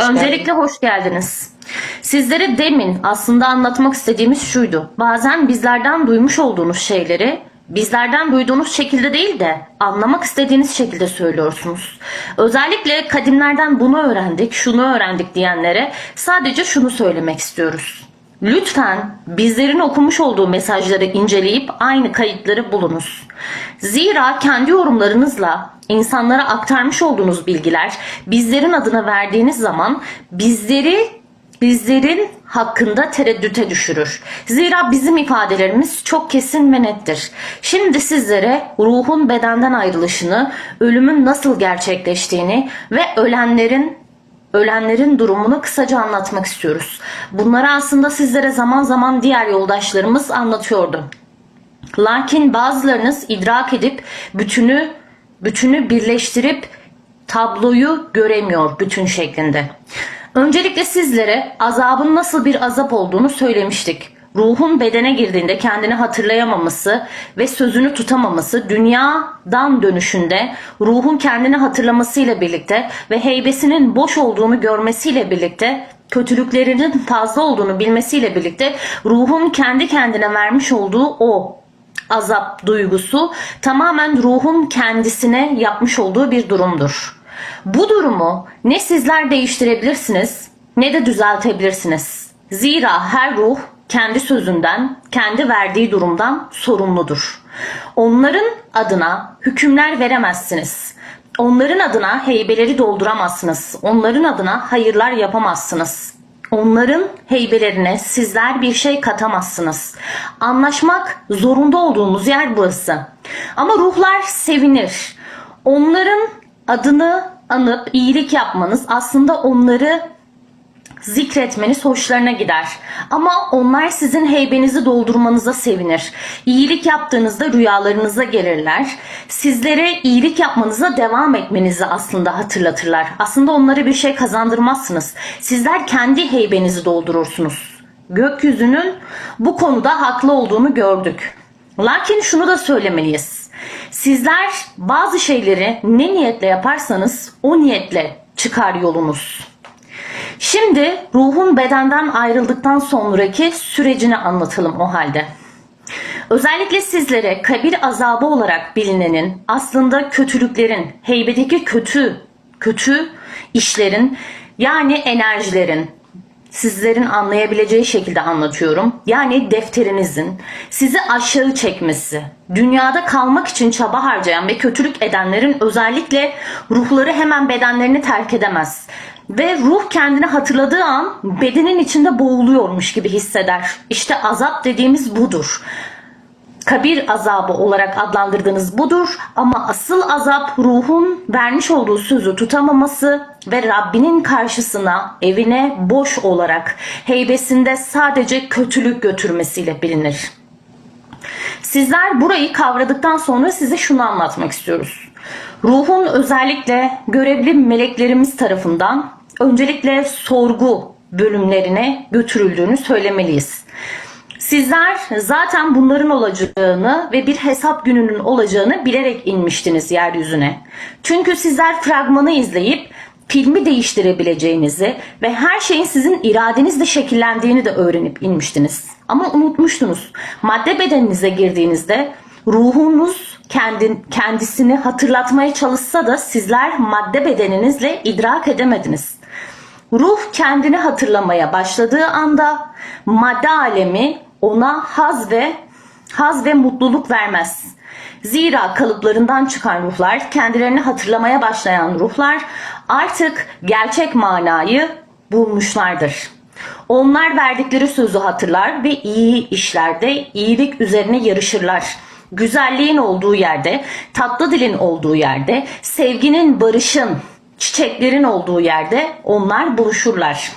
Öncelikle hoş geldiniz. Sizlere demin aslında anlatmak istediğimiz şuydu. Bazen bizlerden duymuş olduğunuz şeyleri bizlerden duyduğunuz şekilde değil de anlamak istediğiniz şekilde söylüyorsunuz. Özellikle kadimlerden bunu öğrendik, şunu öğrendik diyenlere sadece şunu söylemek istiyoruz. Lütfen bizlerin okumuş olduğu mesajları inceleyip aynı kayıtları bulunuz. Zira kendi yorumlarınızla insanlara aktarmış olduğunuz bilgiler bizlerin adına verdiğiniz zaman bizleri bizlerin hakkında tereddüte düşürür. Zira bizim ifadelerimiz çok kesin ve nettir. Şimdi sizlere ruhun bedenden ayrılışını, ölümün nasıl gerçekleştiğini ve ölenlerin ölenlerin durumunu kısaca anlatmak istiyoruz. Bunları aslında sizlere zaman zaman diğer yoldaşlarımız anlatıyordu. Lakin bazılarınız idrak edip bütünü bütünü birleştirip tabloyu göremiyor bütün şeklinde. Öncelikle sizlere azabın nasıl bir azap olduğunu söylemiştik. Ruhun bedene girdiğinde kendini hatırlayamaması ve sözünü tutamaması dünyadan dönüşünde ruhun kendini hatırlamasıyla birlikte ve heybesinin boş olduğunu görmesiyle birlikte kötülüklerinin fazla olduğunu bilmesiyle birlikte ruhun kendi kendine vermiş olduğu o azap duygusu tamamen ruhun kendisine yapmış olduğu bir durumdur. Bu durumu ne sizler değiştirebilirsiniz ne de düzeltebilirsiniz. Zira her ruh kendi sözünden, kendi verdiği durumdan sorumludur. Onların adına hükümler veremezsiniz. Onların adına heybeleri dolduramazsınız. Onların adına hayırlar yapamazsınız. Onların heybelerine sizler bir şey katamazsınız. Anlaşmak zorunda olduğumuz yer burası. Ama ruhlar sevinir. Onların adını anıp iyilik yapmanız aslında onları zikretmeniz hoşlarına gider. Ama onlar sizin heybenizi doldurmanıza sevinir. İyilik yaptığınızda rüyalarınıza gelirler. Sizlere iyilik yapmanıza devam etmenizi aslında hatırlatırlar. Aslında onlara bir şey kazandırmazsınız. Sizler kendi heybenizi doldurursunuz. Gökyüzünün bu konuda haklı olduğunu gördük. Lakin şunu da söylemeliyiz. Sizler bazı şeyleri ne niyetle yaparsanız o niyetle çıkar yolunuz. Şimdi ruhun bedenden ayrıldıktan sonraki sürecini anlatalım o halde. Özellikle sizlere kabir azabı olarak bilinenin aslında kötülüklerin, heybedeki kötü, kötü işlerin yani enerjilerin, sizlerin anlayabileceği şekilde anlatıyorum. Yani defterinizin sizi aşağı çekmesi, dünyada kalmak için çaba harcayan ve kötülük edenlerin özellikle ruhları hemen bedenlerini terk edemez. Ve ruh kendini hatırladığı an bedenin içinde boğuluyormuş gibi hisseder. İşte azap dediğimiz budur kabir azabı olarak adlandırdığınız budur ama asıl azap ruhun vermiş olduğu sözü tutamaması ve Rabbinin karşısına evine boş olarak heybesinde sadece kötülük götürmesiyle bilinir. Sizler burayı kavradıktan sonra size şunu anlatmak istiyoruz. Ruhun özellikle görevli meleklerimiz tarafından öncelikle sorgu bölümlerine götürüldüğünü söylemeliyiz. Sizler zaten bunların olacağını ve bir hesap gününün olacağını bilerek inmiştiniz yeryüzüne. Çünkü sizler fragmanı izleyip filmi değiştirebileceğinizi ve her şeyin sizin iradenizle şekillendiğini de öğrenip inmiştiniz. Ama unutmuştunuz. Madde bedeninize girdiğinizde ruhunuz kendi, kendisini hatırlatmaya çalışsa da sizler madde bedeninizle idrak edemediniz. Ruh kendini hatırlamaya başladığı anda madde alemi ona haz ve haz ve mutluluk vermez. Zira kalıplarından çıkan ruhlar, kendilerini hatırlamaya başlayan ruhlar artık gerçek manayı bulmuşlardır. Onlar verdikleri sözü hatırlar ve iyi işlerde iyilik üzerine yarışırlar. Güzelliğin olduğu yerde, tatlı dilin olduğu yerde, sevginin, barışın, çiçeklerin olduğu yerde onlar buluşurlar.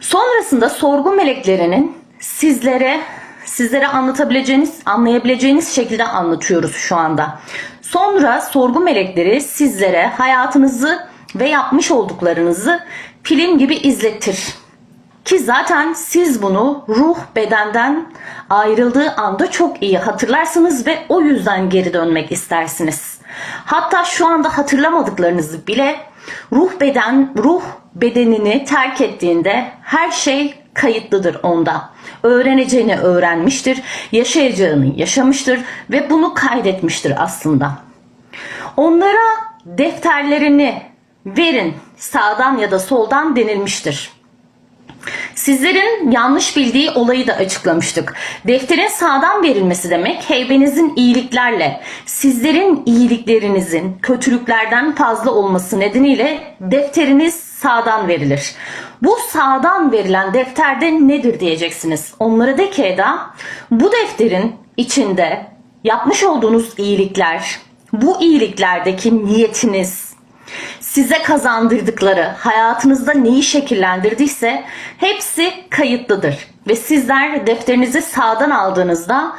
Sonrasında sorgu meleklerinin sizlere sizlere anlatabileceğiniz, anlayabileceğiniz şekilde anlatıyoruz şu anda. Sonra sorgu melekleri sizlere hayatınızı ve yapmış olduklarınızı film gibi izletir. Ki zaten siz bunu ruh bedenden ayrıldığı anda çok iyi hatırlarsınız ve o yüzden geri dönmek istersiniz. Hatta şu anda hatırlamadıklarınızı bile Ruh beden, ruh bedenini terk ettiğinde her şey kayıtlıdır onda. Öğreneceğini öğrenmiştir, yaşayacağını yaşamıştır ve bunu kaydetmiştir aslında. Onlara defterlerini verin sağdan ya da soldan denilmiştir. Sizlerin yanlış bildiği olayı da açıklamıştık. Defterin sağdan verilmesi demek heybenizin iyiliklerle, sizlerin iyiliklerinizin kötülüklerden fazla olması nedeniyle defteriniz sağdan verilir. Bu sağdan verilen defterde nedir diyeceksiniz. Onlara de ki Eda, bu defterin içinde yapmış olduğunuz iyilikler, bu iyiliklerdeki niyetiniz, size kazandırdıkları, hayatınızda neyi şekillendirdiyse hepsi kayıtlıdır. Ve sizler defterinizi sağdan aldığınızda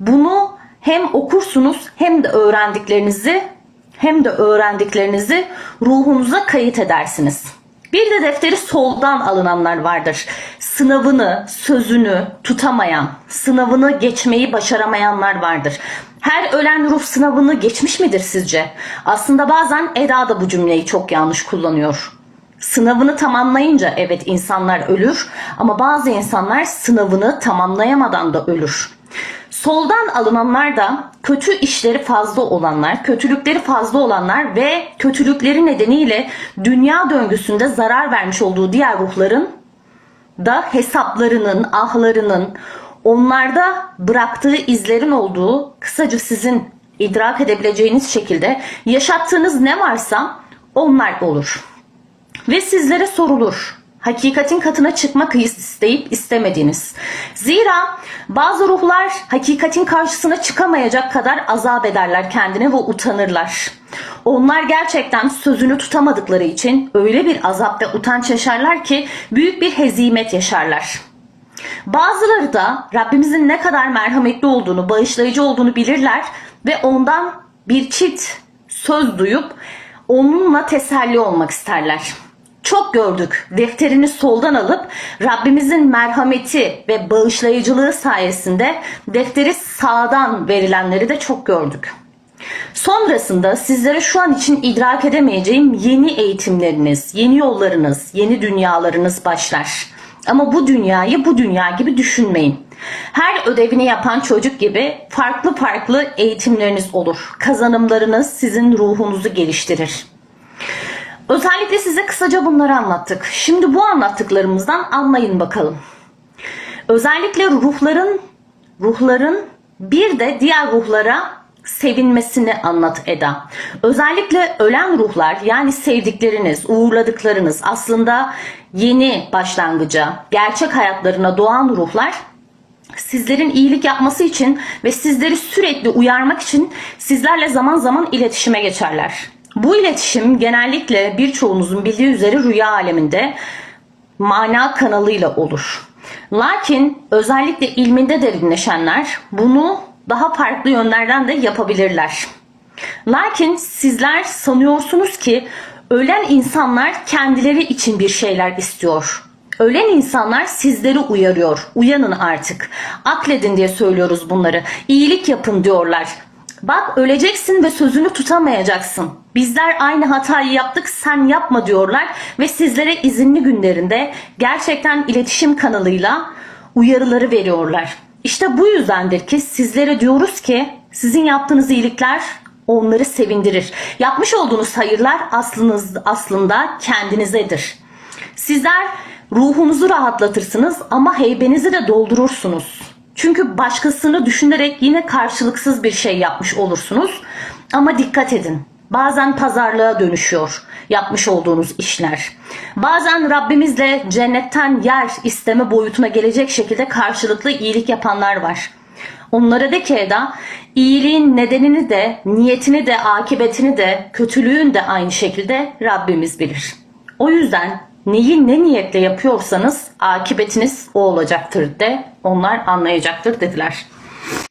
bunu hem okursunuz hem de öğrendiklerinizi hem de öğrendiklerinizi ruhunuza kayıt edersiniz. Bir de defteri soldan alınanlar vardır. Sınavını, sözünü tutamayan, sınavını geçmeyi başaramayanlar vardır. Her ölen ruh sınavını geçmiş midir sizce? Aslında bazen Eda da bu cümleyi çok yanlış kullanıyor. Sınavını tamamlayınca evet insanlar ölür ama bazı insanlar sınavını tamamlayamadan da ölür. Soldan alınanlar da kötü işleri fazla olanlar, kötülükleri fazla olanlar ve kötülükleri nedeniyle dünya döngüsünde zarar vermiş olduğu diğer ruhların da hesaplarının, ahlarının, onlarda bıraktığı izlerin olduğu kısaca sizin idrak edebileceğiniz şekilde yaşattığınız ne varsa onlar olur. Ve sizlere sorulur. Hakikatin katına çıkmak isteyip istemediğiniz. Zira bazı ruhlar hakikatin karşısına çıkamayacak kadar azap ederler kendine ve utanırlar. Onlar gerçekten sözünü tutamadıkları için öyle bir azap ve utanç yaşarlar ki büyük bir hezimet yaşarlar. Bazıları da Rabbimizin ne kadar merhametli olduğunu, bağışlayıcı olduğunu bilirler ve ondan bir çift söz duyup onunla teselli olmak isterler. Çok gördük. Defterini soldan alıp Rabbimizin merhameti ve bağışlayıcılığı sayesinde defteri sağdan verilenleri de çok gördük. Sonrasında sizlere şu an için idrak edemeyeceğim yeni eğitimleriniz, yeni yollarınız, yeni dünyalarınız başlar. Ama bu dünyayı bu dünya gibi düşünmeyin. Her ödevini yapan çocuk gibi farklı farklı eğitimleriniz olur. Kazanımlarınız sizin ruhunuzu geliştirir. Özellikle size kısaca bunları anlattık. Şimdi bu anlattıklarımızdan anlayın bakalım. Özellikle ruhların ruhların bir de diğer ruhlara sevinmesini anlat Eda. Özellikle ölen ruhlar yani sevdikleriniz, uğurladıklarınız aslında yeni başlangıca, gerçek hayatlarına doğan ruhlar sizlerin iyilik yapması için ve sizleri sürekli uyarmak için sizlerle zaman zaman iletişime geçerler. Bu iletişim genellikle birçoğunuzun bildiği üzere rüya aleminde mana kanalıyla olur. Lakin özellikle ilminde derinleşenler bunu daha farklı yönlerden de yapabilirler. Lakin sizler sanıyorsunuz ki ölen insanlar kendileri için bir şeyler istiyor. Ölen insanlar sizleri uyarıyor. Uyanın artık. Akledin diye söylüyoruz bunları. İyilik yapın diyorlar. Bak öleceksin ve sözünü tutamayacaksın. Bizler aynı hatayı yaptık sen yapma diyorlar ve sizlere izinli günlerinde gerçekten iletişim kanalıyla uyarıları veriyorlar. İşte bu yüzdendir ki sizlere diyoruz ki sizin yaptığınız iyilikler onları sevindirir. Yapmış olduğunuz hayırlar aslınız, aslında kendinizedir. Sizler ruhunuzu rahatlatırsınız ama heybenizi de doldurursunuz. Çünkü başkasını düşünerek yine karşılıksız bir şey yapmış olursunuz. Ama dikkat edin. Bazen pazarlığa dönüşüyor yapmış olduğunuz işler. Bazen Rabbimizle cennetten yer isteme boyutuna gelecek şekilde karşılıklı iyilik yapanlar var. Onlara de ki Eda, iyiliğin nedenini de, niyetini de, akıbetini de, kötülüğün de aynı şekilde Rabbimiz bilir. O yüzden neyi ne niyetle yapıyorsanız akıbetiniz o olacaktır de onlar anlayacaktır dediler.